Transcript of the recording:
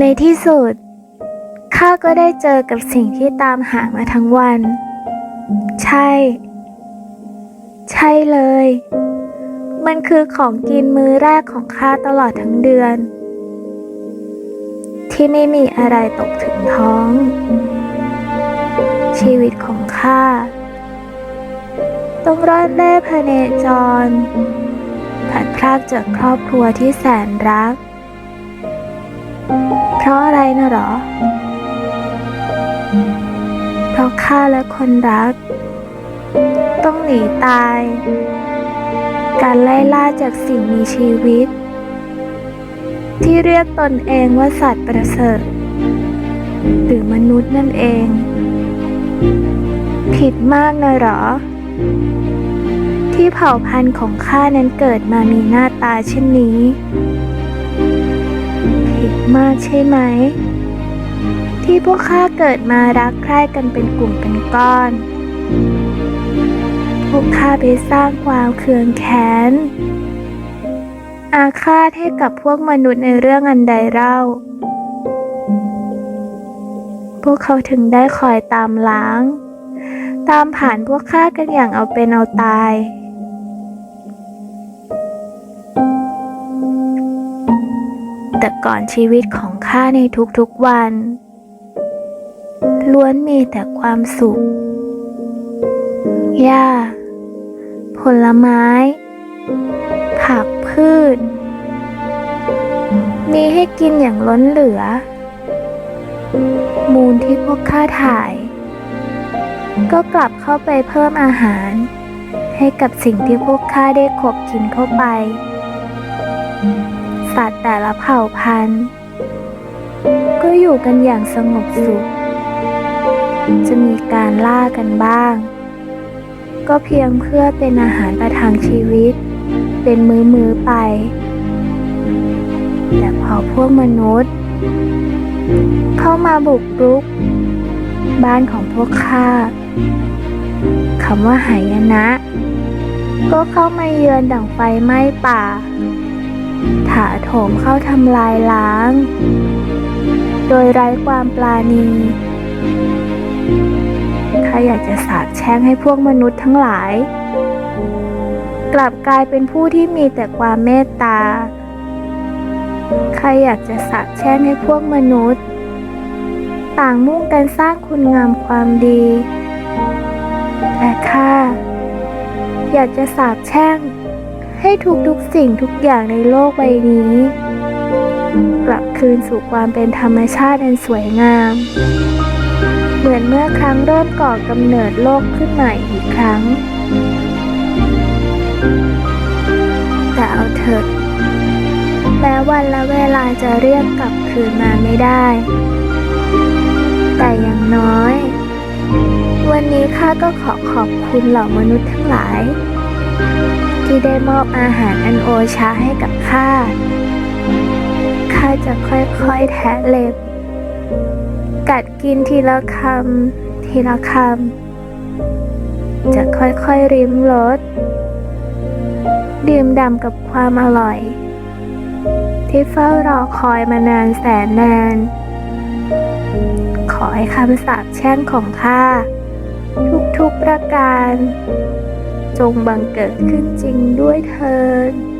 ในที่สุด ข้าก็ได้เจอกับสิ่งที่ตามหามาทั้งวัน ใช่ ใช่เลย มันคือของกินมื้อแรกของข้าตลอดทั้งเดือน ที่ไม่มีอะไรตกถึงท้อง ชีวิตของข้าต้องรอดเล่พเนจรผัดพรากจากครอบครัวที่แสนรัก เพราะอะไรนะหรอ เพราะข้าและคนรัก ต้องหนีตาย การไล่ล่าจากสิ่งมีชีวิต ที่เรียกตนเองว่าสัตว์ประเสริฐ หรือมนุษย์นั่นเอง ผิดมากนะหรอ ที่เผ่าพันธุ์ของข้านั้นเกิดมามีหน้าตาเช่นนี้ มากใช่ไหม ที่พวกข้าเกิดมารักใคร่กันเป็นกลุ่มเป็นก้อน พวกข้าไปสร้างความเคืองแค้น อาฆาตให้กับพวกมนุษย์ในเรื่องอันใดเล่า พวกเขาถึงได้คอยตามล้าง ตามผ่านพวกข้ากันอย่างเอาเป็นเอาตาย แต่ก่อนชีวิตของข้าในทุกๆวัน ล้วนมีแต่ความสุข หญ้า ผลไม้ ผักพืช มีให้กินอย่างล้นเหลือ มูลที่พวกข้าถ่าย ก็กลับเข้าไปเพิ่มอาหาร ให้กับสิ่งที่พวกข้าได้ขบกินเข้าไป สัตว์แต่ละเผ่าพันธุ์ ก็อยู่กันอย่างสงบสุข จะมีการล่ากันบ้าง ก็เพียงเพื่อเป็นอาหารประทังชีวิต เป็นมื้อๆไป แต่พอพวกมนุษย์ เข้ามาบุกรุก บ้านของพวกข้าคำว่าหายนะ ก็เข้ามาเยือนดั่งไฟไหม้ป่า ถาโถมเข้าทำลายล้าง โดยไร้ความปลาณีข้าอยากจะสาบแช่งให้พวกมนุษย์ทั้งหลาย กลับกลายเป็นผู้ที่มีแต่ความเมตตาข้าอยากจะสาบแช่งให้พวกมนุษย์ ต่างมุ่งกันสร้างคุณงามความดี แต่ข้าอยากจะสาบแช่ง ให้ทุกๆสิ่งทุกอย่างในโลกใบนี้ กลับคืนสู่ความเป็นธรรมชาติอันสวยงาม เหมือนเมื่อครั้งเริ่มก่อกำเนิดโลกขึ้นใหม่อีกครั้ง แต่เอาเถอะแม้วันและเวลาจะเรียกกลับคืนมาไม่ได้ แต่อย่างน้อย วันนี้ข้าก็ขอขอบคุณเหล่ามนุษย์ทั้งหลาย ที่ได้มอบอาหารอันโอชาให้กับข้า ข้าจะค่อยๆแทะเล็บ กัดกินทีละคำทีละคำ จะค่อยๆริมรส ดื่มด่ำกับความอร่อย ที่เฝ้ารอคอยมานานแสนนาน ขอให้คำสาปแช่งของข้าทุกๆประการ จงบังเกิดขึ้นจริงด้วยเธอ